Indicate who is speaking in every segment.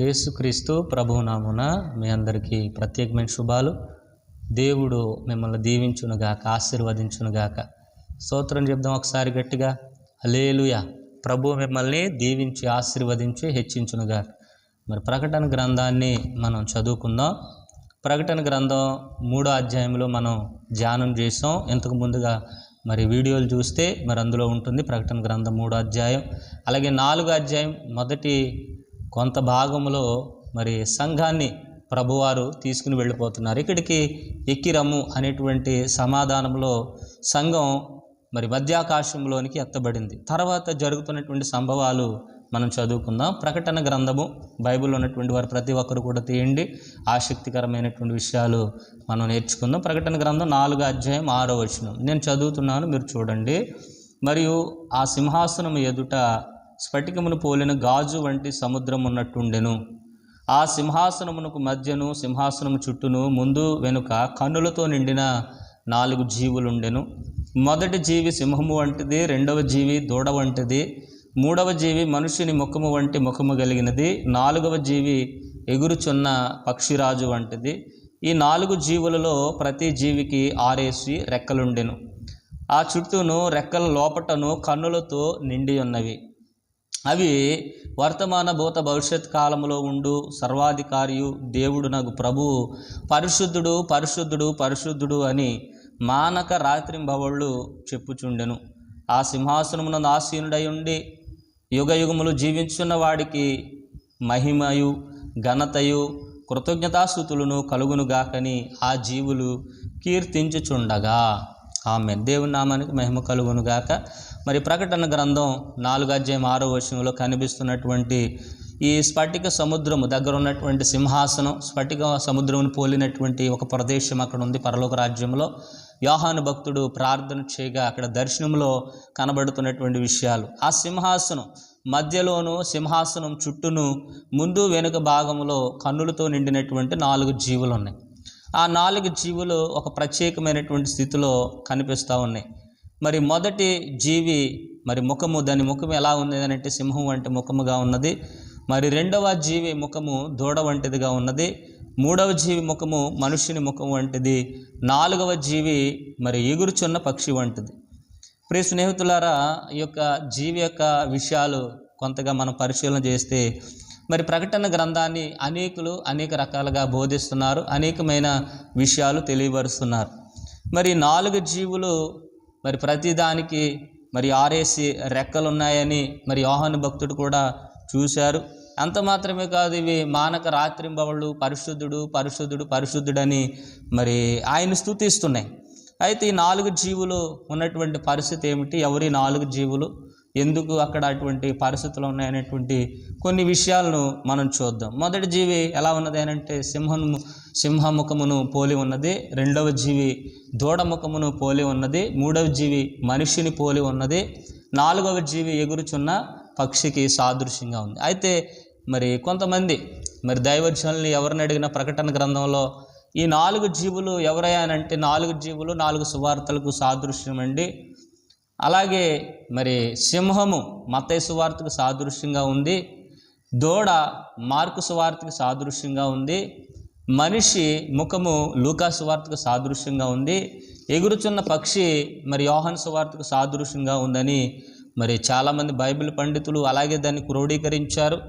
Speaker 1: యేసుక్రీస్తు ప్రభునామున మీ అందరికీ ప్రత్యేకమైన శుభాలు. దేవుడు మిమ్మల్ని దీవించునుగాక ఆశీర్వదించునుగాక. స్తోత్రం చెప్దాం ఒకసారి గట్టిగా. అలేలుయ ప్రభు మిమ్మల్ని దీవించి ఆశీర్వదించి హెచ్చించునుగాక. మరి ప్రకటన గ్రంథాన్ని మనం చదువుకుందాం. ప్రకటన గ్రంథం మూడో అధ్యాయంలో మనం ధ్యానం చేసాం ఇంతకు ముందుగా మరి వీడియోలు చూస్తే మరి అందులో ఉంటుంది ప్రకటన గ్రంథం మూడో అధ్యాయం. అలాగే నాలుగో అధ్యాయం మొదటి కొంత భాగంలో మరి సంఘాన్ని ప్రభువారు తీసుకుని వెళ్ళిపోతున్నారు. ఇక్కడికి ఎక్కిరమ్ము అనేటువంటి సమాధానంలో సంఘం మరి మధ్యాకాశంలోనికి ఎత్తబడింది. తర్వాత జరుగుతున్నటువంటి సంభవాలు మనం చదువుకుందాం. ప్రకటన గ్రంథము బైబిల్లో ఉన్నటువంటి వారు ప్రతి ఒక్కరు కూడా తీయండి. ఆసక్తికరమైనటువంటి విషయాలు మనం నేర్చుకుందాం. ప్రకటన గ్రంథం నాలుగు అధ్యాయం ఆరో వచనం. నేను చదువుతున్నాను మీరు చూడండి. మరియు ఆ సింహాసనం ఎదుట స్ఫటికమును పోలిన గాజు వంటి సముద్రం ఉన్నట్టుండెను ఆ సింహాసనమునకు మధ్యను సింహాసనము చుట్టూను ముందు వెనుక కన్నులతో నిండిన నాలుగు జీవులుండెను. మొదటి జీవి సింహము వంటిది రెండవ జీవి దూడ వంటిది మూడవ జీవి మనుషుని ముఖము వంటి ముఖము కలిగినది నాలుగవ జీవి ఎగురుచున్న పక్షిరాజు వంటిది. ఈ నాలుగు జీవులలో ప్రతి జీవికి ఆరేసి రెక్కలుండెను. ఆ చుట్టూను రెక్కల లోపటను కన్నులతో నిండి ఉన్నవి అవి వర్తమాన భూత భవిష్యత్ కాలంలో ఉండు సర్వాధికారియు దేవుడు నాకు ప్రభు పరిశుద్ధుడు పరిశుద్ధుడు పరిశుద్ధుడు అని మానక రాత్రింబవళ్ళు చెప్పుచుండెను. ఆ సింహాసనమున ఆసీనుడై ఉండి యుగ యుగములు జీవించున్న వాడికి మహిమయు ఘనతయు కృతజ్ఞతాస్థుతులను కలుగునుగాకని ఆ జీవులు కీర్తించుచుండగా. ఆమె దేవునామానికి మహిమ కలుగునుగాక మరి ప్రకటన గ్రంథం నాలుగు అధ్యాయం ఆరో వర్షంలో కనిపిస్తున్నటువంటి ఈ స్ఫటిక సముద్రము దగ్గర ఉన్నటువంటి సింహాసనం స్ఫటిక సముద్రమును పోలినటువంటి ఒక ప్రదేశం అక్కడ ఉంది పరలోక రాజ్యంలో. యోహాను భక్తుడు ప్రార్థన చేయగా అక్కడ దర్శనంలో కనబడుతున్నటువంటి విషయాలు. ఆ సింహాసనం మధ్యలోను సింహాసనం చుట్టూను ముందు వెనుక భాగంలో కన్నులతో నిండినటువంటి నాలుగు జీవులు ఉన్నాయి. ఆ నాలుగు జీవులు ఒక ప్రత్యేకమైనటువంటి స్థితిలో కనిపిస్తూ ఉన్నాయి. మరి మొదటి జీవి మరి ముఖము దాని ముఖం ఎలా ఉంది అని అంటే సింహం వంటి ముఖముగా ఉన్నది. మరి రెండవ జీవి ముఖము దూడ వంటిదిగా ఉన్నది. మూడవ జీవి ముఖము మనుషుని ముఖం వంటిది. నాలుగవ జీవి మరి ఎగురుచున్న పక్షి వంటిది. ప్రియ స్నేహితులారా ఈ యొక్క జీవి యొక్క విషయాలు కొంతగా మనం పరిశీలన చేస్తే మరి ప్రకటన గ్రంథాన్ని అనేకులు అనేక రకాలుగా బోధిస్తున్నారు అనేకమైన విషయాలు తెలియపరుస్తున్నారు. మరి నాలుగు జీవులు మరి ప్రతిదానికి మరి ఆరేసి రెక్కలు ఉన్నాయని మరి యోహాను భక్తుడు కూడా చూశారు. అంత మాత్రమే కాదు ఇవి మానక రాత్రింబవళ్ళు పరిశుద్ధుడు పరిశుద్ధుడు పరిశుద్ధుడని మరి ఆయన స్థుతిస్తున్నాయి అయితే ఈ నాలుగు జీవులు ఉన్నటువంటి పరిస్థితి ఏమిటి? ఎవరి నాలుగు జీవులు? ఎందుకు అక్కడ అటువంటి పరిస్థితులు ఉన్నాయనేటువంటి కొన్ని విషయాలను మనం చూద్దాం. మొదటి జీవి ఎలా ఉన్నది అని అంటే సింహము సింహముఖమును పోలి ఉన్నది. రెండవ జీవి దూడముఖమును పోలి ఉన్నది. మూడవ జీవి మనిషిని పోలి ఉన్నది. నాలుగవ జీవి ఎగురుచున్న పక్షికి సాదృశ్యంగా ఉంది. అయితే మరి కొంతమంది మరి దైవజనుల్ని ఎవరిని అడిగిన ప్రకటన గ్రంథంలో ఈ నాలుగు జీవులు ఎవరయ్యానంటే నాలుగు జీవులు నాలుగు సువార్తలకు సాదృశ్యం అండి అలాగే మరి సింహము మతేసు వార్తకు సాదృశ్యంగా ఉంది. దూడ మార్కు సువార్తకు సాదృశ్యంగా ఉంది. మనిషి ముఖము లూకా సువార్తకు సాదృశ్యంగా ఉంది. ఎగురుచున్న పక్షి మరి యోహన్ సువార్తకు సాదృశ్యంగా ఉందని మరి చాలామంది బైబిల్ పండితులు అలాగే దాన్ని క్రోడీకరించారు.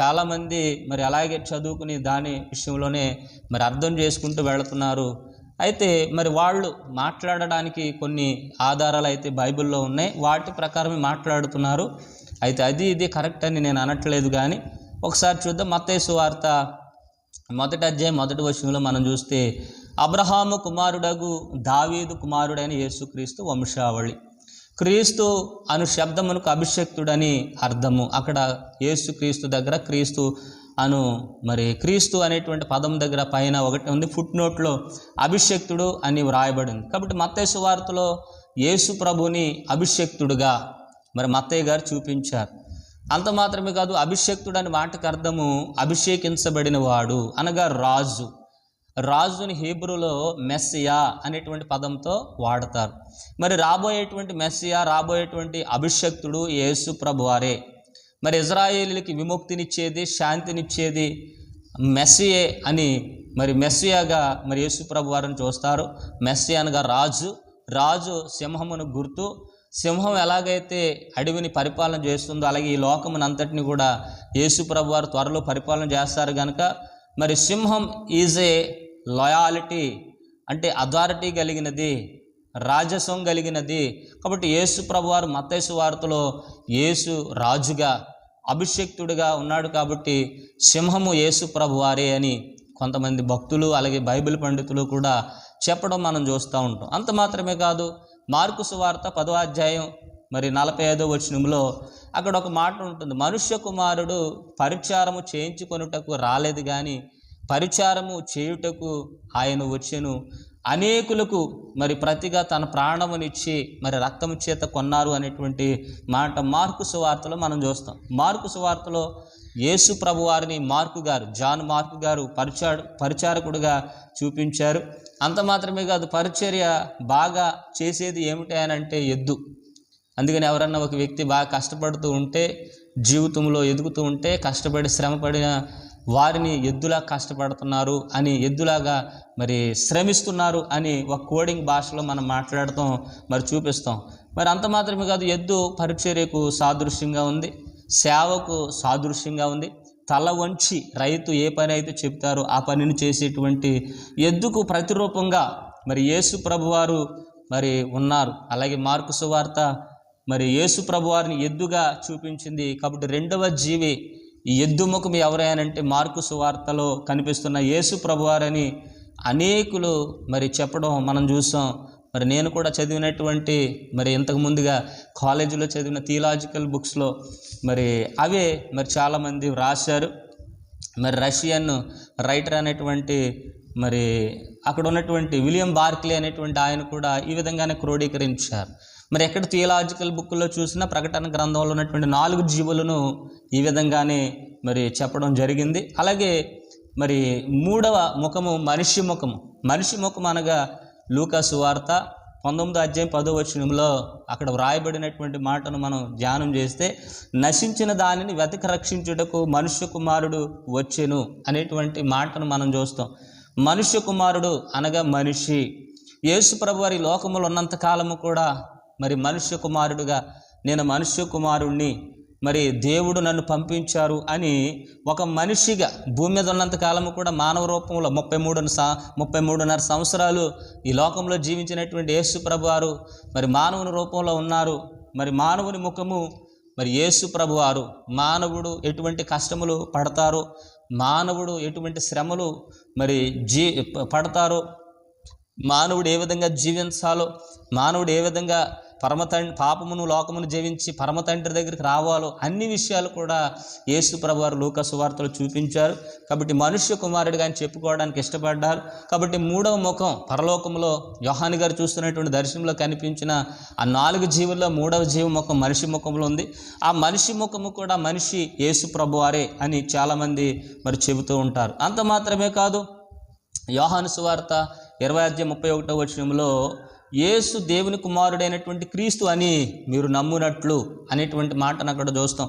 Speaker 1: చాలామంది మరి అలాగే చదువుకుని దాని విషయంలోనే మరి అర్థం చేసుకుంటూ వెళుతున్నారు. అయితే మరి వాళ్ళు మాట్లాడడానికి కొన్ని ఆధారాలు అయితే బైబిల్లో ఉన్నాయి. వాటి ప్రకారమే మాట్లాడుతున్నారు. అయితే అది ఇది కరెక్ట్ అని నేను అనట్లేదు కానీ ఒకసారి చూద్దాం. మత్తేసు వార్త మొదటి అధ్యాయం మొదటి వచనంలో మనం చూస్తే అబ్రహాము కుమారుడగు దావీదు కుమారుడైన యేసుక్రీస్తు వంశావళి. క్రీస్తు అను శబ్దమునకు అభిషక్తుడని అర్థము. అక్కడ యేసుక్రీస్తు దగ్గర క్రీస్తు అను మరి క్రీస్తు అనేటువంటి పదం దగ్గర పైన ఒకటి ఉంది ఫుట్ నోట్లో అభిషక్తుడు అని వ్రాయబడింది. కాబట్టి మత్తేసు వార్తలో యేసు ప్రభుని అభిషక్తుడుగా మరి మత్తయ్య గారు చూపించారు. అంత మాత్రమే కాదు అభిషక్తుడు అని మాటకు అర్థము అభిషేకించబడిన వాడు అనగా రాజు. రాజుని హీబ్రూలో మెస్సియా అనేటువంటి పదంతో వాడతారు. మరి రాబోయేటువంటి మెస్సియా రాబోయేటువంటి అభిషక్తుడు యేసు ప్రభువారే మరి ఇజ్రాయేలీలకి విముక్తినిచ్చేది శాంతినిచ్చేది మెస్సియే అని మరి మెస్సియాగా మరి యేసుప్రభు వారిని చూస్తారు. మెస్సి అనగా రాజు. రాజు సింహమును గుర్తు. సింహం ఎలాగైతే అడవిని పరిపాలన చేస్తుందో అలాగే ఈ లోకమునంతటిని కూడా యేసుప్రభు వారు త్వరలో పరిపాలన చేస్తారు కనుక మరి సింహం ఈజ్ ఏ లాయాలిటీ అంటే అథారిటీ కలిగినది రాజసం కలిగినది. కాబట్టి యేసు ప్రభువారు మతేసు వార్తలో యేసు రాజుగా అభిషక్తుడిగా ఉన్నాడు కాబట్టి సింహము యేసు ప్రభువారే అని కొంతమంది భక్తులు అలాగే బైబిల్ పండితులు కూడా చెప్పడం మనం చూస్తూ ఉంటాం. అంత మాత్రమే కాదు మార్కు సువార్త పదో అధ్యాయం మరి నలభై ఐదో వచనంలో అక్కడ ఒక మాట ఉంటుంది. మనుష్య కుమారుడు పరిచారము చేయించుకొనుటకు రాలేదు కానీ పరిచారము చేయుటకు ఆయన వచ్చెను. అనేకులకు మరి ప్రతిగా తన ప్రాణమునిచ్చి మరి రక్తము చేత కొన్నారు అనేటువంటి మాట మార్కు సువార్తలో మనం చూస్తాం. మార్కు సువార్తలో యేసు ప్రభు వారిని మార్కు గారు జాన్ మార్కు గారు పరిచాడు పరిచారకుడుగా చూపించారు. అంత మాత్రమే కాదు పరిచర్య బాగా చేసేది ఏమిటి అని అంటే ఎద్దు. అందుకని ఎవరన్నా ఒక వ్యక్తి బాగా కష్టపడుతూ ఉంటే జీవితంలో ఎదుగుతూ ఉంటే కష్టపడి శ్రమపడిన వారిని ఎద్దులా కష్టపడుతున్నారు అని ఎద్దులాగా మరి శ్రమిస్తున్నారు అని ఒక కోడింగ్ భాషలో మనం మాట్లాడతాం మరి చూపిస్తాం. మరి అంత మాత్రమే కాదు ఎద్దు పరిచర్యకు సాదృశ్యంగా ఉంది సేవకు సాదృశ్యంగా ఉంది. తల వంచి రైతు ఏ పని అయితే చెప్తారో ఆ పనిని చేసేటువంటి ఎద్దుకు ప్రతిరూపంగా మరి యేసు ప్రభువారు మరి ఉన్నారు. అలాగే మార్కు సువార్త మరి యేసు ప్రభువారిని ఎద్దుగా చూపించింది. కాబట్టి రెండవ జీవి ఈ ఎద్దు ముఖం ఎవరైనంటే మార్కు సువార్తలో కనిపిస్తున్న యేసు ప్రభువారని అనేకులు మరి చెప్పడం మనం చూసాం. మరి నేను కూడా చదివినటువంటి మరి ఇంతకు ముందుగా కాలేజీలో చదివిన థియలాజికల్ బుక్స్లో మరి అవే మరి చాలామంది వ్రాశారు. మరి రష్యన్ రైటర్ అనేటువంటి మరి అక్కడ ఉన్నటువంటి విలియం బార్క్లీ అనేటువంటి ఆయన కూడా ఈ విధంగానే క్రోడీకరించారు. మరి ఎక్కడ థియలాజికల్ బుక్లో చూసినా ప్రకటన గ్రంథంలో ఉన్నటువంటి నాలుగు జీవులను ఈ విధంగానే మరి చెప్పడం జరిగింది. అలాగే మరి మూడవ ముఖము మనిషి ముఖము. మనిషి ముఖం అనగా లూకాసు వార్త పంతొమ్మిదో అధ్యాయం పదో వచనంలో అక్కడ వ్రాయబడినటువంటి మాటను మనం ధ్యానం చేస్తే నశించిన దానిని వెతక రక్షించుటకు మనుష్య కుమారుడు వచ్చెను అనేటువంటి మాటను మనం చూస్తాం. మనుష్య కుమారుడు అనగా మనిషి. యేసు ప్రభు వారి లోకములు ఉన్నంత కాలము కూడా మరి మనుష్య కుమారుడుగా నేను మనుష్య కుమారుణ్ణి మరి దేవుడు నన్ను పంపించారు అని ఒక మనిషిగా భూమి మీద ఉన్నంత కాలము కూడా మానవ రూపంలో ముప్పై మూడు ముప్పై మూడున్నర సంవత్సరాలు ఈ లోకంలో జీవించినటువంటి యేసు ప్రభువారు మరి మానవుని రూపంలో ఉన్నారు. మరి మానవుని ముఖము మరి యేసు ప్రభువారు మానవుడు ఎటువంటి కష్టములు పడతారు మానవుడు ఎటువంటి శ్రమలు మరి జీ పడతారో మానవుడు ఏ విధంగా జీవించాలో మానవుడు ఏ విధంగా పరమతండ్రి పాపమును లోకమును జీవించి పరమతండ్రి దగ్గరికి రావాలో అన్ని విషయాలు కూడా యేసు ప్రభువారు లూకసు వార్తలు చూపించారు. కాబట్టి మనుష్య కుమారుడిగా కానీ చెప్పుకోవడానికి ఇష్టపడ్డారు. కాబట్టి మూడవ ముఖం పరలోకంలో యోహాని గారు చూస్తున్నటువంటి దర్శనంలో కనిపించిన ఆ నాలుగు జీవుల్లో మూడవ జీవ ముఖం మనిషి ముఖంలో ఉంది. ఆ మనిషి ముఖము కూడా మనిషి యేసు ప్రభువారే అని చాలామంది మరి చెబుతూ ఉంటారు. అంత మాత్రమే కాదు యోహాను సువార్త ఇరవై అధ్యాయం ముప్పై ఒకటో వచనంలో యేసు దేవుని కుమారుడైనటువంటి క్రీస్తు అని మీరు నమ్మునట్లు అనేటువంటి మాటను అక్కడ చూస్తాం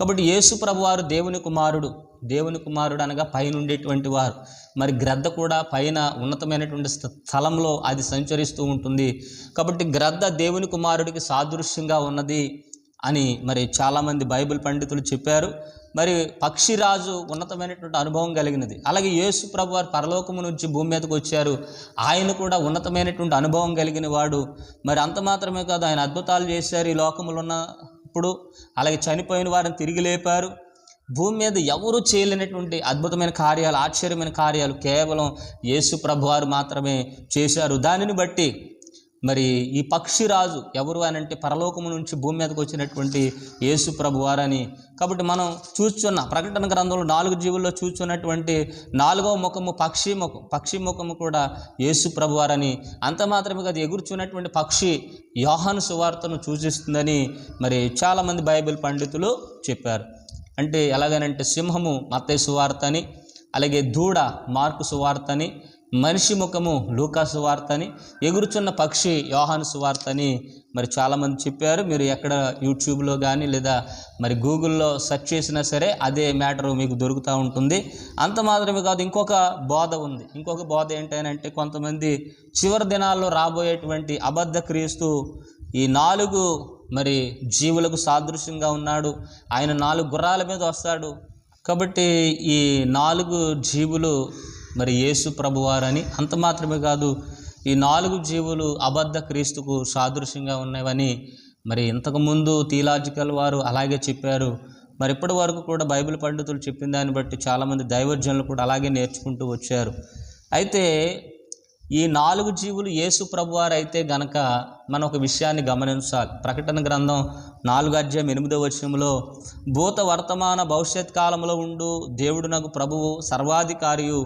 Speaker 1: కాబట్టి యేసు ప్రభువారు దేవుని కుమారుడు దేవుని కుమారుడు అనగా పైన ఉండేటువంటి వారు. మరి గ్రద్ద కూడా పైన ఉన్నతమైనటువంటి స్థ- స్థలంలో అది సంచరిస్తూ ఉంటుంది. కాబట్టి గ్రద్ద దేవుని కుమారుడికి సాదృశ్యంగా ఉన్నది అని మరి చాలామంది బైబిల్ పండితులు చెప్పారు. మరి పక్షిరాజు ఉన్నతమైనటువంటి అనుభవం కలిగినది. అలాగే యేసు ప్రభు వారు పరలోకము నుంచి భూమి మీదకి వచ్చారు. ఆయన కూడా ఉన్నతమైనటువంటి అనుభవం కలిగిన వాడు. మరి అంత మాత్రమే కాదు ఆయన అద్భుతాలు చేశారు ఈ లోకములు ఉన్నప్పుడు అలాగే చనిపోయిన వారిని తిరిగి లేపారు. భూమి మీద ఎవరు చేయలేనటువంటి అద్భుతమైన కార్యాలు ఆశ్చర్యమైన కార్యాలు కేవలం యేసు ప్రభువారు మాత్రమే చేశారు. దానిని బట్టి మరి ఈ పక్షిరాజు ఎవరు అని అంటే పరలోకము నుంచి భూమి మీదకి వచ్చినటువంటి యేసు ప్రభువారని కాబట్టి మనం చూస్తున్న ప్రకటన గ్రంథంలో నాలుగు జీవుల్లో చూస్తున్నటువంటి నాలుగవ ముఖము పక్షి ముఖం పక్షి ముఖము కూడా యేసు ప్రభువారని అంత మాత్రమే కాదు ఎగురుచున్నటువంటి పక్షి యోహాను సువార్తను సూచిస్తుందని మరి చాలామంది బైబిల్ పండితులు చెప్పారు. అంటే ఎలాగనంటే సింహము మత్తయ్య సువార్త అని అలాగే దూడ మార్కు సువార్త అని మనిషి ముఖము లూకాసు వార్త అని ఎగురుచున్న పక్షి యోహాను సువార్త అని మరి చాలామంది చెప్పారు. మీరు ఎక్కడ యూట్యూబ్లో కానీ లేదా మరి గూగుల్లో సెర్చ్ చేసినా సరే అదే మ్యాటర్ మీకు దొరుకుతూ ఉంటుంది. అంత మాత్రమే కాదు ఇంకొక బోధ ఉంది. ఇంకొక బోధ ఏంటంటే కొంతమంది చివరి దినాల్లో రాబోయేటువంటి అబద్ధ క్రీస్తు ఈ నాలుగు మరి జీవులకు సాదృశ్యంగా ఉన్నాడు. ఆయన నాలుగు గుర్రాల మీద వస్తాడు. కాబట్టి ఈ నాలుగు జీవులు మరి యేసు ప్రభువారని అంత మాత్రమే కాదు ఈ నాలుగు జీవులు అబద్ధ క్రీస్తుకు సాదృశ్యంగా ఉన్నవని మరి ఇంతకుముందు థియలాజికల్ వారు అలాగే చెప్పారు. మరి ఇప్పటి వరకు కూడా బైబిల్ పండితులు చెప్పిన దాన్ని బట్టి చాలామంది దైవజనులు కూడా అలాగే నేర్చుకుంటూ వచ్చారు. అయితే ఈ నాలుగు జీవులు యేసు ప్రభువారు అయితే గనక మనం ఒక విషయాన్ని గమనించాలి. ప్రకటన గ్రంథం నాలుగు అధ్యాయం ఎనిమిదో వచనంలో భూత వర్తమాన భవిష్యత్ కాలంలో ఉండు దేవుడు నాకు ప్రభువు సర్వాధికారియు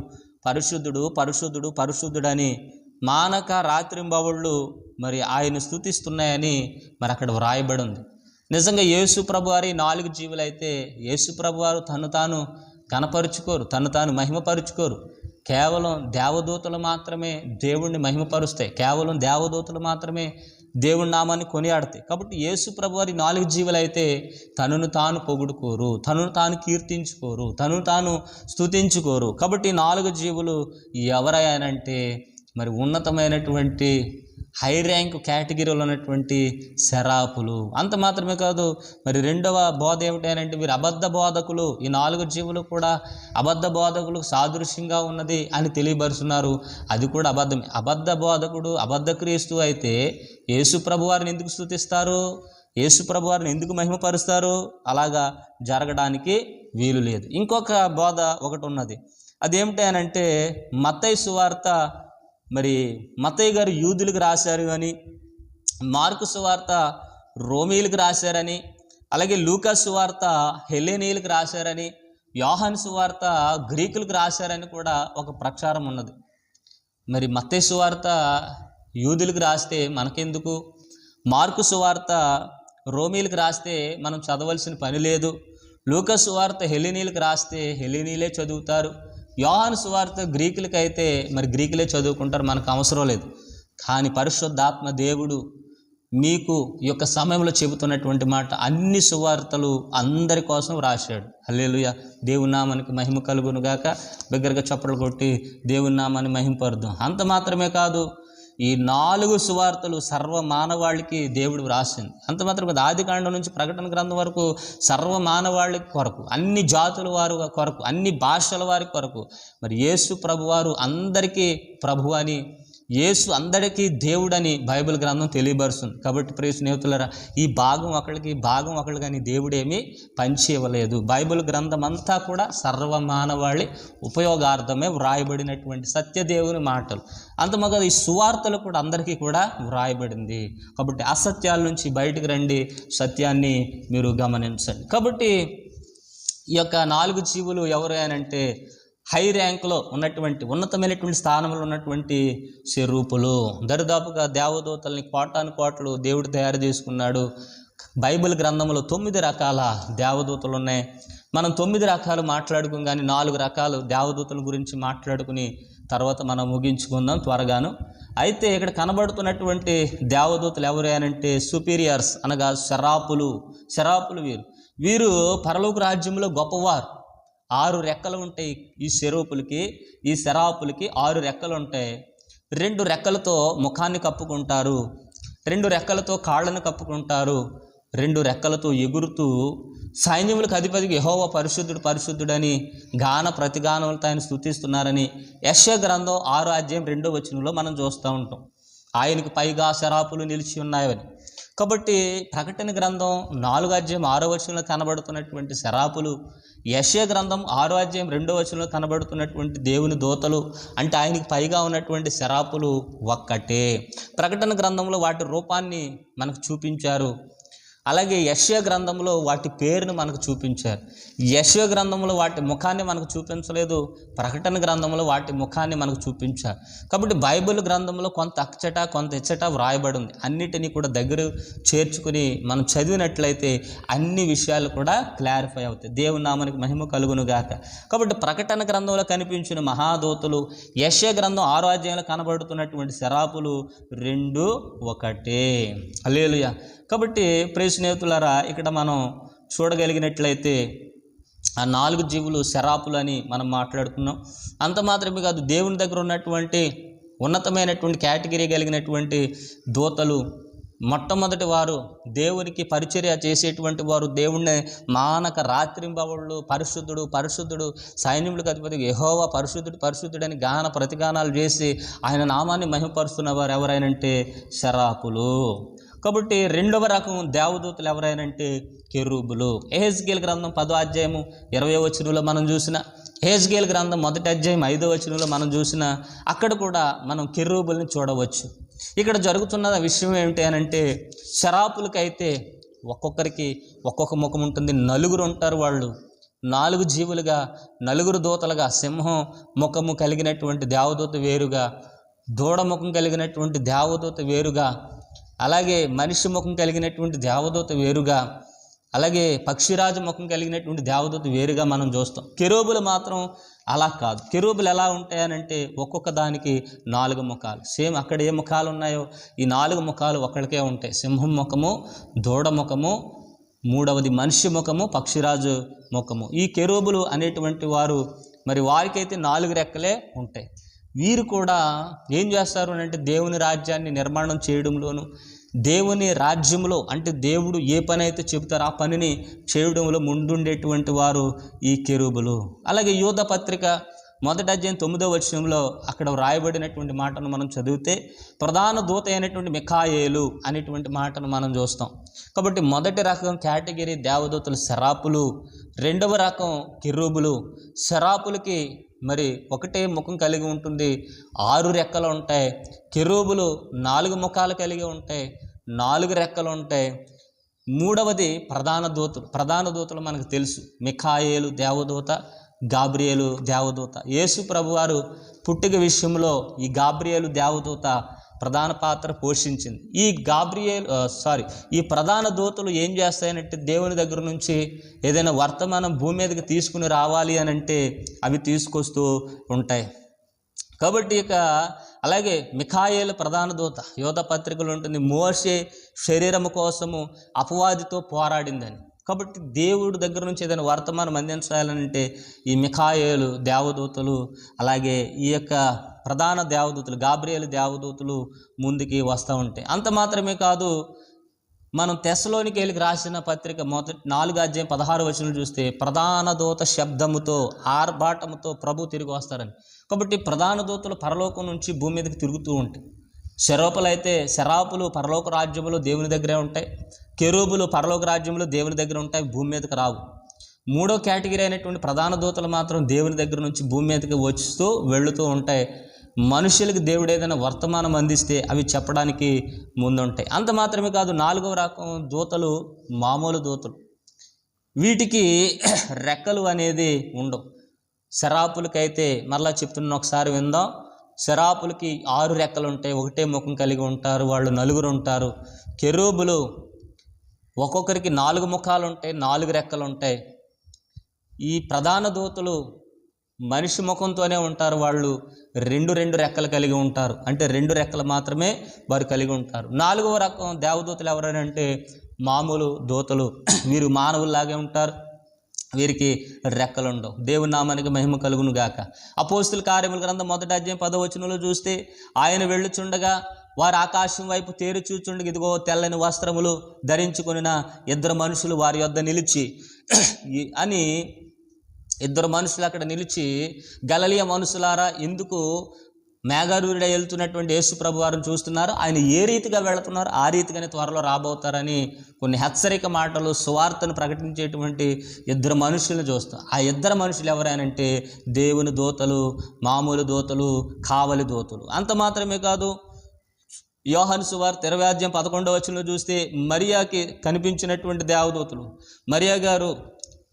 Speaker 1: పరిశుద్ధుడు పరిశుద్ధుడు పరిశుద్ధుడని మానక రాత్రింబవుళ్ళు మరి ఆయన స్థుతిస్తున్నాయని మరి అక్కడ వ్రాయబడి ఉంది నిజంగా యేసు ప్రభువారి నాలుగు జీవులైతే యేసు ప్రభువారు తను తాను కనపరుచుకోరు తను తాను మహిమపరుచుకోరు. కేవలం దేవదూతలు మాత్రమే దేవుణ్ణి మహిమపరుస్తాయి. కేవలం దేవదూతలు మాత్రమే దేవుడి నామాన్ని కొనియాడతాయి. కాబట్టి యేసు ప్రభు వారి నాలుగు జీవులైతే తనను తాను పొగుడుకోరు తనను తాను కీర్తించుకోరు తనను తాను స్తుతించుకోరు. కాబట్టి నాలుగు జీవులు ఎవరయ్యానంటే మరి ఉన్నతమైనటువంటి హై ర్యాంక్ కేటగిరీలో ఉన్నటువంటి శరాపులు. అంత మాత్రమే కాదు మరి రెండవ బోధ ఏమిటంటే వీరు అబద్ధ బోధకులు. ఈ నాలుగు జీవులు కూడా అబద్ధ బోధకులు సాదృశ్యంగా ఉన్నది అని తెలియపరుస్తున్నారు అది కూడా అబద్ధమే. అబద్ధ బోధకుడు అబద్ధ క్రీస్తు అయితే యేసు ప్రభు వారిని ఎందుకు స్థుతిస్తారు యేసు ప్రభు వారిని ఎందుకు మహిమపరుస్తారు? అలాగా జరగడానికి వీలు లేదు. ఇంకొక బోధ ఒకటి ఉన్నది. అదేమిటి అని అంటే మత్తయి సువార్త మరి మత్తయ్య గారు యూదులకు రాశారు అని మార్కు సువార్త రోమీలకు రాశారని అలాగే లూకా సువార్త హెలెనీలకు రాశారని యోహాన్ సువార్త గ్రీకులకు రాశారని కూడా ఒక ప్రచారం ఉన్నది. మరి మత్తయి సువార్త యూదులకు రాస్తే మనకెందుకు? మార్కు సువార్త రోమీలకు రాస్తే మనం చదవలసిన పని లేదు. లూకస్ వార్త హెలినీలకు రాస్తే హెలినీలే చదువుతారు. యోహాను సువార్త గ్రీకులకైతే మరి గ్రీకులే చదువుకుంటారు మనకు అవసరం లేదు. కానీ పరిశుద్ధాత్మ దేవుడు మీకు ఈ యొక్క సమయంలో చెబుతున్నటువంటి మాట అన్ని సువార్తలు అందరి కోసం రాశాడు హల్లెలూయ. దేవునామానికి మహిమ కలుగును గాక బిగ్గరగా చప్పట్లు కొట్టి దేవునామాన్ని మహింపరుద్దాం. అంత మాత్రమే కాదు ఈ నాలుగు సువార్తలు సర్వ మానవాళికి దేవుడు వ్రాసింది. అంత మాత్రం కదా ఆది కాండం నుంచి ప్రకటన గ్రంథం వరకు సర్వ మానవాళికి కొరకు అన్ని జాతుల వారు కొరకు అన్ని భాషల వారి కొరకు. మరి యేసు ప్రభువారు అందరికీ ప్రభు అని యేసు అందరికీ దేవుడని బైబిల్ గ్రంథం తెలియబరుస్తుంది. కాబట్టి ప్రియ స్నేహితులరా ఈ భాగం ఒకళ్ళకి భాగం ఒకళ్ళు కానీ దేవుడేమీ పనిచేయవలేదు. బైబిల్ గ్రంథం అంతా కూడా సర్వమానవాళి ఉపయోగార్థమే వ్రాయబడినటువంటి సత్యదేవుని మాటలు. అంతమగా ఈ సువార్తలు కూడా అందరికీ కూడా వ్రాయబడింది. కాబట్టి అసత్యాల నుంచి బయటకు రండి సత్యాన్ని మీరు గమనించండి. కాబట్టి ఈ యొక్క నాలుగు జీవులు ఎవరు అంటే హై ర్యాంకులో ఉన్నటువంటి ఉన్నతమైనటువంటి స్థానంలో ఉన్నటువంటి స్వరూపులు. దరిదాపుగా దేవదూతల్ని కోటాను కోటలు దేవుడు తయారు చేసుకున్నాడు. బైబిల్ గ్రంథంలో తొమ్మిది రకాల దేవదూతలు ఉన్నాయి. మనం తొమ్మిది రకాలు మాట్లాడుకుని కానీ నాలుగు రకాలు దేవదూతల గురించి మాట్లాడుకుని తర్వాత మనం ముగించుకుందాం త్వరగాను. అయితే ఇక్కడ కనబడుతున్నటువంటి దేవదూతలు ఎవరు సుపీరియర్స్ అనగా శరాపులు. శరాపులు వీరు. వీరు పరలోక రాజ్యంలో గొప్పవారు. ఆరు రెక్కలు ఉంటాయి ఈ శరూపులకి ఈ శరాపులకి ఆరు రెక్కలు ఉంటాయి. రెండు రెక్కలతో ముఖాన్ని కప్పుకుంటారు రెండు రెక్కలతో కాళ్ళను కప్పుకుంటారు రెండు రెక్కలతో ఎగురుతూ సైన్యములకు అధిపతికి యహోవ పరిశుద్ధుడు పరిశుద్ధుడని గాన ప్రతిగానములతో ఆయన స్థుతిస్తున్నారని యశ గ్రంథం ఆరో అధ్యాయం రెండో వచనంలో మనం చూస్తూ ఉంటాం. ఆయనకు పైగా శరాపులు నిలిచి ఉన్నాయని. కాబట్టి ప్రకటన గ్రంథం నాలుగు అధ్యాయం ఆరో వచనంలో కనబడుతున్నటువంటి శరాపులు యశ్య గ్రంథం ఆరో అధ్యాయం రెండో వచనంలో కనబడుతున్నటువంటి దేవుని దోతలు అంటే ఆయనకి పైగా ఉన్నటువంటి శరాపులు ఒక్కటే. ప్రకటన గ్రంథంలో వాటి రూపాన్ని మనకు చూపించారు. అలాగే యశ్య గ్రంథంలో వాటి పేరును మనకు చూపించారు. యశ్వ గ్రంథంలో వాటి ముఖాన్ని మనకు చూపించలేదు. ప్రకటన గ్రంథంలో వాటి ముఖాన్ని మనకు చూపించారు. కాబట్టి బైబిల్ గ్రంథంలో కొంత అచ్చట కొంత ఇచ్చట వ్రాయబడి ఉంది అన్నిటినీ కూడా దగ్గర చేర్చుకుని మనం చదివినట్లయితే అన్ని విషయాలు కూడా క్లారిఫై అవుతాయి. దేవుని నామానికి మహిమ కలుగును గాక. కాబట్టి ప్రకటన గ్రంథంలో కనిపించిన మహాదూతలు యశ్య గ్రంథం ఆరో అధ్యాయంలో కనబడుతున్నటువంటి శరాపులు రెండు ఒకటే. అలేలుయ కాబట్టి ప్రే స్నేహితులారా ఇక్కడ మనం చూడగలిగినట్లయితే ఆ నాలుగు జీవులు శరాపులు అని మనం మాట్లాడుకున్నాం. అంత మాత్రమే కాదు దేవుని దగ్గర ఉన్నటువంటి ఉన్నతమైనటువంటి కేటగిరీ కలిగినటువంటి దూతలు మొట్టమొదటి వారు దేవునికి పరిచర్య చేసేటువంటి వారు దేవుణ్ణి. మానక రాత్రింబవళ్ళు పరిశుద్ధుడు పరిశుద్ధుడు సైన్యములకు అధిపతి యహోవా పరిశుద్ధుడు పరిశుద్ధుడు అని గాన ప్రతిగానాలు చేసి ఆయన నామాన్ని మహిమపరుస్తున్న వారు ఎవరైనంటే శరాపులు. కాబట్టి రెండవ రకం దేవదూతలు ఎవరైనంటే కెరూబులు. ఎహెజ్గేల్ గ్రంథం పదో అధ్యాయము ఇరవై వచనంలో మనం చూసిన ఎహెజ్గేల్ గ్రంథం మొదటి అధ్యాయం ఐదో వచనంలో మనం చూసిన అక్కడ కూడా మనం కెరూబుల్ని చూడవచ్చు. ఇక్కడ జరుగుతున్న విషయం ఏమిటి అని అంటే శరాపులకైతే ఒక్కొక్కరికి ఒక్కొక్క ముఖం ఉంటుంది. నలుగురు ఉంటారు వాళ్ళు. నాలుగు జీవులుగా నలుగురు దూతలుగా సింహం ముఖము కలిగినటువంటి దేవదూత వేరుగా దూడ ముఖం కలిగినటువంటి దేవదూత వేరుగా అలాగే మనిషి ముఖం కలిగినటువంటి దేవదూత వేరుగా అలాగే పక్షిరాజు ముఖం కలిగినటువంటి దేవదూత వేరుగా మనం చూస్తాం. కెరోబులు మాత్రం అలా కాదు. కెరూబులు ఎలా ఉంటాయనంటే ఒక్కొక్క దానికి నాలుగు ముఖాలు. సేమ్ అక్కడ ఏ ముఖాలు ఉన్నాయో ఈ నాలుగు ముఖాలు ఒక్కడికే ఉంటాయి. సింహం ముఖము దూడ ముఖము మూడవది మనిషి ముఖము పక్షిరాజు ముఖము. ఈ కెరూబులు అనేటువంటి వారు మరి వారికైతే నాలుగు రెక్కలే ఉంటాయి. వీరు కూడా ఏం చేస్తారు అని అంటే దేవుని రాజ్యాన్ని నిర్మాణం చేయడంలోనూ దేవుని రాజ్యంలో అంటే దేవుడు ఏ పని అయితే చెబుతారో ఆ పనిని చేయడంలో ముందుండేటువంటి వారు ఈ కెరూబులు. అలాగే యూద పత్రిక మొదటి అధ్యాయం తొమ్మిదో వచనంలో అక్కడ వ్రాయబడినటువంటి మాటను మనం చదివితే ప్రధాన దూత అయినటువంటి మిఖాయేలు అనేటువంటి మాటను మనం చూస్తాం. కాబట్టి మొదటి రకం కేటగిరీ దేవదూతలు శరాపులు రెండవ రకం కిరూబులు. శరాపులకి మరి ఒకటే ముఖం కలిగి ఉంటుంది. ఆరు రెక్కలు ఉంటాయి. కెరూబులు నాలుగు ముఖాలు కలిగి ఉంటాయి. నాలుగు రెక్కలు ఉంటాయి. మూడవది ప్రధాన దూతలు ప్రధాన దూతలు మనకు తెలుసు. మిఖాయేలు దేవదూత గాబ్రియేలు దేవదూత. యేసు ప్రభువారు పుట్టిక విషయంలో ఈ గాబ్రియేలు దేవదూత ప్రధాన పాత్ర పోషించింది. ఈ గాబ్రియేల్ సారీ ఈ ప్రధాన దూతలు ఏం చేస్తాయనంటే దేవుని దగ్గర నుంచి ఏదైనా వర్తమానం భూమి మీదకి తీసుకుని రావాలి అని అంటే అవి తీసుకొస్తూ ఉంటాయి. కాబట్టి ఇక అలాగే మిఖాయేలు ప్రధాన దూత యోధ పత్రికలు ఉంటుంది మోషే శరీరము కోసము అపవాదితో పోరాడిందని. కాబట్టి దేవుడి దగ్గర నుంచి ఏదైనా వర్తమానం అందించాలంటే ఈ మిఖాయేలు దేవదూతలు అలాగే ఈ యొక్క ప్రధాన దేవదూతలు గాబ్రియలు దేవదూతలు ముందుకి వస్తూ ఉంటాయి. అంత మాత్రమే కాదు మనం తెస్సలోనికి వెళ్ళి రాసిన పత్రిక మొదటి నాలుగు అధ్యాయం పదహారు వచనం చూస్తే ప్రధాన దూత శబ్దముతో ఆర్భాటముతో ప్రభు తిరిగి వస్తారని. కాబట్టి ప్రధాన దూతలు పరలోకం నుంచి భూమి మీదకి తిరుగుతూ ఉంటాయి. శరోపులు అయితే శరాపులు పరలోక రాజ్యములు దేవుని దగ్గరే ఉంటాయి. కెరూబులు పరలోక రాజ్యములు దేవుని దగ్గర ఉంటాయి భూమి మీదకి రావు. మూడో కేటగిరీ అయినటువంటి ప్రధాన దూతలు మాత్రం దేవుని దగ్గర నుంచి భూమి మీదకి వస్తూ వెళుతూ ఉంటాయి. మనుషులకు దేవుడు ఏదైనా వర్తమానం అందిస్తే అవి చెప్పడానికి ముందుంటాయి. అంత మాత్రమే కాదు నాలుగవ రకం దూతలు మామూలు దూతలు. వీటికి రెక్కలు అనేది ఉండవు. శరాపులకైతే మరలా చెప్తున్న ఒకసారి విందాం. శరాపులకి ఆరు రెక్కలు ఉంటాయి ఒకటే ముఖం కలిగి ఉంటారు వాళ్ళు నలుగురు ఉంటారు. కెరూబులు ఒక్కొక్కరికి నాలుగు ముఖాలు ఉంటాయి నాలుగు రెక్కలు ఉంటాయి ఈ ప్రధాన దూతలు మనిషి ముఖంతోనే ఉంటారు వాళ్ళు రెండు రెండు రెక్కలు కలిగి ఉంటారు. అంటే రెండు రెక్కలు మాత్రమే వారు కలిగి ఉంటారు. నాలుగవ రకం దేవదూతలు అంటే మామూలు దూతలు. వీరు మానవుల్లాగే ఉంటారు. వీరికి రెక్కలు ఉండవు దేవుని నామానికి మహిమ కలుగును గాక అపోస్తుల కార్యముల గ్రంథం మొదటి అధ్యాయం పదవచనంలో చూస్తే ఆయన వెళ్ళుచుండగా వారు ఆకాశం వైపు తేరు చూచుండగా ఇదిగో తెల్లని వస్త్రములు ధరించుకొనిన ఇద్దరు మనుషులు వారి యొద్ద నిలిచి అని ఇద్దరు మనుషులు అక్కడ నిలిచి గలలియ మనుషులారా ఎందుకు మేఘారూరుడ వెళ్తున్నటువంటి యేసు ప్రభు వారిని చూస్తున్నారు. ఆయన ఏ రీతిగా వెళుతున్నారు? ఆ రీతిగానే త్వరలో రాబోతారని కొన్ని హెచ్చరిక మాటలు సువార్తను ప్రకటించేటువంటి ఇద్దరు మనుషులను చూస్తాం. ఆ ఇద్దరు మనుషులు ఎవరైనంటే దేవుని దూతలు మామూలు దూతలు కావలి దూతలు. అంత మాత్రమే కాదు యోహన్ సువార్త ఇరవై అధ్యాయం పదకొండవ వచనంలో చూస్తే మరియాకి కనిపించినటువంటి దేవదూతలు. మరియా గారు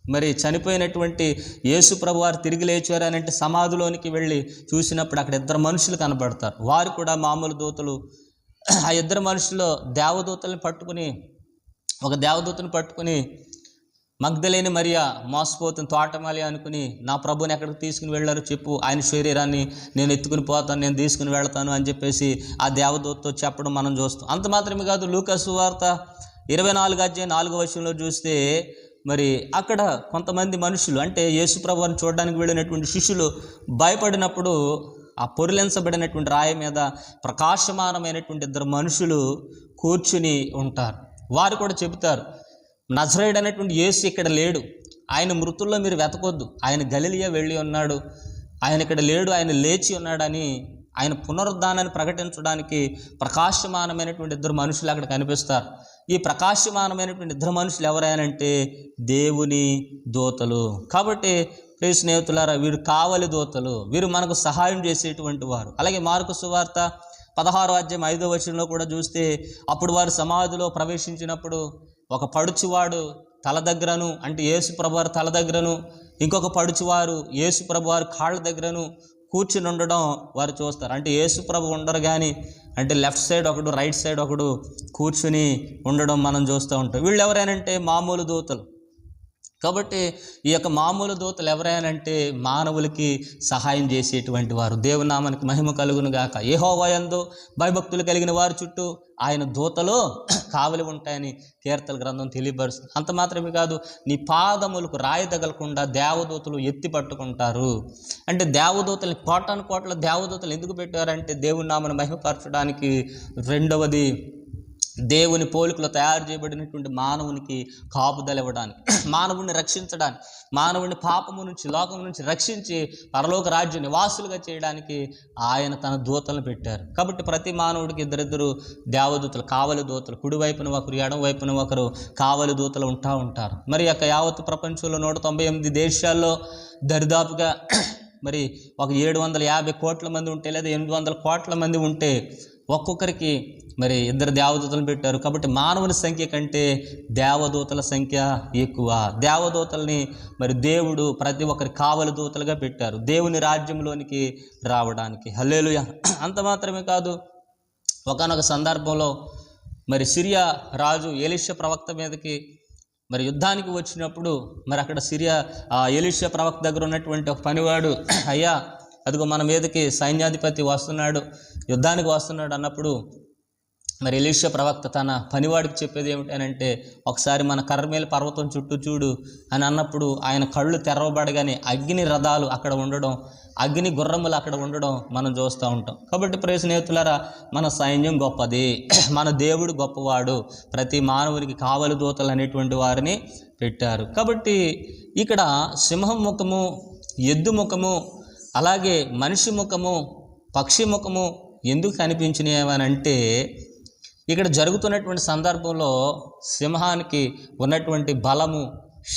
Speaker 1: మరి చనిపోయినటువంటి యేసు ప్రభు వారు తిరిగి లేచారు అని అంటే సమాధిలోనికి వెళ్ళి చూసినప్పుడు అక్కడ ఇద్దరు మనుషులు కనబడతారు. వారు కూడా మామూలు దూతలు. ఆ ఇద్దరు మనుషులు దేవదూతల్ని పట్టుకుని ఒక దేవదూతను పట్టుకుని మగ్ధలేని మరియా మోసపోతుంది తోటమాలి అనుకుని నా ప్రభుని ఎక్కడికి తీసుకుని వెళ్ళారు చెప్పు ఆయన శరీరాన్ని నేను ఎత్తుకుని పోతాను నేను తీసుకుని వెళ్తాను అని చెప్పేసి ఆ దేవదూతతో చెప్పడం మనం చూస్తాం. అంత మాత్రమే కాదు లూకసు వార్త ఇరవై నాలుగు అధ్యాయం నాలుగో వర్షంలో చూస్తే మరి అక్కడ కొంతమంది మనుషులు అంటే యేసుప్రభుని చూడడానికి వెళ్ళినటువంటి శిష్యులు భయపడినప్పుడు ఆ పొరిలించబడినటువంటి రాయి మీద ప్రకాశమానమైనటువంటి ఇద్దరు మనుషులు కూర్చుని ఉంటారు. వారు కూడా చెబుతారు నజరేడ్ అనేటువంటి యేసు ఇక్కడ లేడు. ఆయన మృతుల్లో మీరు వెతకొద్దు. ఆయన గలిలియా వెళ్ళి ఉన్నాడు. ఆయన ఇక్కడ లేడు. ఆయన లేచి ఉన్నాడని ఆయన పునరుద్ధానాన్ని ప్రకటించడానికి ప్రకాశమానమైనటువంటి ఇద్దరు మనుషులు అక్కడ కనిపిస్తారు. ఈ ప్రకాశమానమైనటువంటి నిద్ర మనుషులు ఎవరైనంటే దేవుని దూతలు. కాబట్టి ప్రియ స్నేహితులారా వీరు కావలి దూతలు. వీరు మనకు సహాయం చేసేటువంటి వారు. అలాగే మార్కు సువార్త పదహారు అధ్యాయం ఐదో వచనంలో కూడా చూస్తే అప్పుడు వారు సమాధిలో ప్రవేశించినప్పుడు ఒక పడుచువాడు తల దగ్గరను అంటే యేసు ప్రభువారు తల దగ్గరను ఇంకొక పడుచువారు యేసు ప్రభువారు కాళ్ళ దగ్గరను కూర్చుని ఉండడం వారు చూస్తారు. అంటే యేసు ప్రభు ఉండరు కానీ అంటే లెఫ్ట్ సైడ్ ఒకడు రైట్ సైడ్ ఒకడు కూర్చుని ఉండడం మనం చూస్తూ ఉంటాం. వీళ్ళు ఎవరైనా అంటే మామూలు దూతలు. కాబట్టి ఈ యొక్క మామూలు దూతలు ఎవరైనంటే మానవులకి సహాయం చేసేటువంటి వారు. దేవునామానికి మహిమ కలుగును గాక. ఏహోవయందు భయభక్తులు కలిగిన వారి చుట్టూ ఆయన దూతలో కావలి ఉంటాయని కీర్తల గ్రంథం తెలియపరుస్తుంది. అంత మాత్రమే కాదు నీ పాదములకు రాయి తగలకుండా దేవదూతలు ఎత్తి పట్టుకుంటారు. అంటే దేవదూతలు కోటాను కోట్ల దేవదూతలు ఎందుకు పెట్టారంటే దేవుని నామను మహిమపరచడానికి రెండవది దేవుని పోలికలో తయారు చేయబడినటువంటి మానవునికి కాపుదల ఇవ్వడానికి మానవుని రక్షించడానికి మానవుని పాపము నుంచి లోకం నుంచి రక్షించి పరలోక రాజ్య నివాసులుగా చేయడానికి ఆయన తన దూతలను పెట్టారు. కాబట్టి ప్రతి మానవుడికి ఇద్దరిద్దరు దేవదూతలు కావలి దూతలు కుడి వైపున ఒకరు ఎడం వైపున ఒకరు కావలి దూతలు ఉంటా ఉంటారు. మరి యొక్క యావత్ ప్రపంచంలో నూట తొంభై ఎనిమిది దేశాల్లో దరిదాపుగా మరి ఒక ఏడు వందల యాభై కోట్ల మంది ఉంటే లేదా ఎనిమిది వందల కోట్ల మంది ఉంటే ఒక్కొక్కరికి మరి ఇద్దరు దేవదూతలు పెట్టారు. కాబట్టి మానవుని సంఖ్య కంటే దేవదూతల సంఖ్య ఎక్కువ. దేవదూతల్ని మరి దేవుడు ప్రతి ఒక్కరి కావలి దూతలుగా పెట్టారు. దేవుని రాజ్యంలోనికి రావడానికి. హల్లేలుయ. అంత మాత్రమే కాదు ఒకనొక సందర్భంలో మరి సిరియా రాజు ఏలిష్య ప్రవక్త మీదకి మరి యుద్ధానికి వచ్చినప్పుడు మరి అక్కడ సిరియా ఆ ఎలిష ప్రవక్త దగ్గర ఉన్నటువంటి ఒక పనివాడు అయ్యా అదిగో మన మీదకి సైన్యాధిపతి వస్తున్నాడు యుద్ధానికి వస్తున్నాడు అన్నప్పుడు మరి ఎలీష ప్రవక్త తన పనివాడికి చెప్పేది ఏమిటనంటే ఒకసారి మన కర్మేల పర్వతం చుట్టూ చూడు అని అన్నప్పుడు ఆయన కళ్ళు తెరవబడగానే అగ్ని రథాలు అక్కడ ఉండడం అగ్ని గుర్రములు అక్కడ ఉండడం మనం చూస్తూ ఉంటాం. కాబట్టి ప్రియ స్నేహితులారా మన సైన్యం గొప్పది మన దేవుడు గొప్పవాడు ప్రతి మానవునికి కావలి దూతలు అనేటువంటి వారిని పెట్టారు. కాబట్టి ఇక్కడ సింహం ముఖము ఎద్దు ముఖము అలాగే మనిషి ముఖము పక్షి ముఖము ఎందుకు కనిపించినాయి అంటే ఇక్కడ జరుగుతున్నటువంటి సందర్భంలో సింహానికి ఉన్నటువంటి బలము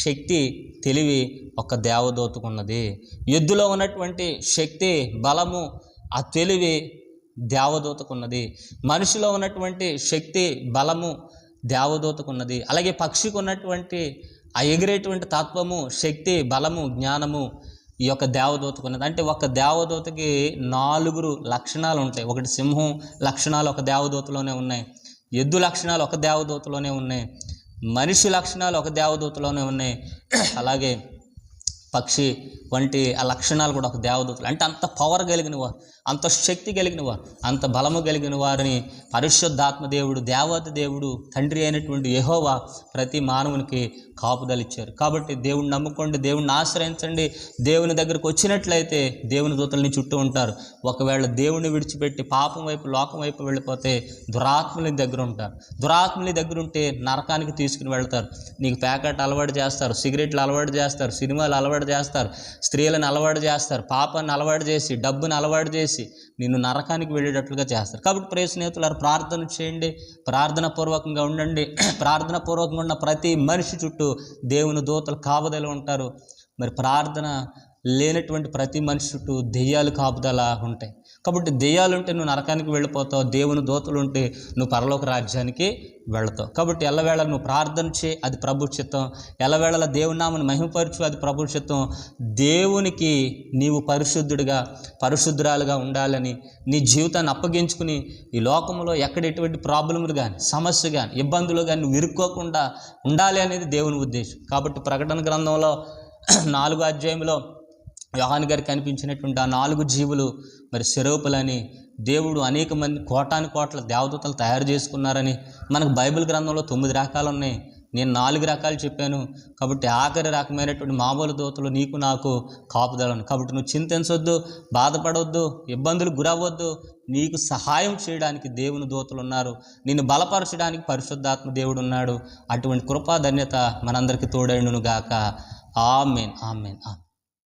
Speaker 1: శక్తి తెలివి ఒక దేవదూతకున్నది ఎద్దులో ఉన్నటువంటి శక్తి బలము ఆ తెలివి దేవదూతకున్నది మనిషిలో ఉన్నటువంటి శక్తి బలము దేవదూతకున్నది అలాగే పక్షికి ఉన్నటువంటి ఆ ఎగిరేటువంటి తత్వము శక్తి బలము జ్ఞానము ఈ యొక్క దేవదూతకు ఉన్నది. అంటే ఒక దేవదూతకి నాలుగురు లక్షణాలు ఉంటాయి. ఒకటి సింహం లక్షణాలు ఒక దేవదూతలోనే ఉన్నాయి. ఎద్దు లక్షణాలు ఒక దేవదూతలోనే ఉన్నాయి. మనిషి లక్షణాలు ఒక దేవదూతలోనే ఉన్నాయి. అలాగే పక్షి వంటి ఆ లక్షణాలు కూడా ఒక దేవదూతలు. అంటే అంత పవర్ కలిగిన వారు అంత శక్తి కలిగిన వారు అంత బలము కలిగిన వారిని పరిశుద్ధాత్మ దేవుడు దేవత దేవుడు తండ్రి అయినటువంటి యహోవా ప్రతి మానవునికి కాపుదలిచ్చారు కాబట్టి దేవుని నమ్ముకోండి దేవుణ్ణి ఆశ్రయించండి. దేవుని దగ్గరకు వచ్చినట్లయితే దేవుని దూతల్ని చుట్టూ ఉంటారు. ఒకవేళ దేవుని విడిచిపెట్టి పాపం వైపు లోకం వైపు వెళ్ళిపోతే దురాత్మని దగ్గర ఉంటారు. దురాత్మని దగ్గర ఉంటే నరకానికి తీసుకుని వెళ్తారు. నీకు ప్యాకెట్ అలవాటు చేస్తారు సిగరెట్లు అలవాటు చేస్తారు సినిమాలు అలవాటు చేస్తారు స్త్రీలను అలవాటు చేస్తారు పాపాన్ని అలవాటు చేసి డబ్బుని అలవాటు చేసి నిన్ను నరకానికి వెళ్ళేటట్లుగా చేస్తారు. కాబట్టి ప్రే స్నేహితులారు ప్రార్థన చేయండి ప్రార్థన పూర్వకంగా ఉండండి. ప్రార్థన పూర్వకంగా ఉన్న ప్రతి మనిషి చుట్టూ దేవుని దూతలు కాపుదల ఉంటారు. మరి ప్రార్థన లేనటువంటి ప్రతి మనిషి చుట్టూ దెయ్యాలు కాపుదల ఉంటాయి. కాబట్టి దెయ్యాలుంటే నువ్వు నరకానికి వెళ్ళిపోతావు దేవుని దోతలుంటే నువ్వు పరలోక రాజ్యానికి వెళతావు. కాబట్టి ఎల్లవేళ నువ్వు ప్రార్థన చే అది ప్రభు చిత్తం. ఎల్లవేళ దేవుని నామని మహిమపరచు అది ప్రభు చిత్తం. దేవునికి నీవు పరిశుద్ధుడిగా పరిశుద్ధురాలుగా ఉండాలని నీ జీవితాన్ని అప్పగించుకుని ఈ లోకంలో ఎక్కడ ఎటువంటి ప్రాబ్లములు కానీ సమస్య కానీ ఇబ్బందులు కానీ నువ్వు ఇరుక్కోకుండా ఉండాలి అనేది దేవుని ఉద్దేశం. కాబట్టి ప్రకటన గ్రంథంలో నాలుగో అధ్యాయంలో యోహాన్ గారికి కనిపించినటువంటి ఆ నాలుగు జీవులు మరి శరూపులని దేవుడు అనేక మంది కోటాను కోట్ల దేవదూతలు తయారు చేసుకున్నారని మనకు బైబిల్ గ్రంథంలో తొమ్మిది రకాలు ఉన్నాయి. నేను నాలుగు రకాలు చెప్పాను. కాబట్టి ఆఖరి రకమైనటువంటి మామూలు దూతలు నీకు నాకు కాపుదలను కాబట్టి నువ్వు చింతించొద్దు బాధపడవద్దు ఇబ్బందులు గురవ్వద్దు. నీకు సహాయం చేయడానికి దేవుని దూతలు ఉన్నారు. నిన్ను బలపరచడానికి పరిశుద్ధాత్మ దేవుడు ఉన్నాడు. అటువంటి కృపా ధన్యత మనందరికీ తోడైండును గాక ఆమెన్ ఆమెన్ ఆమెన్.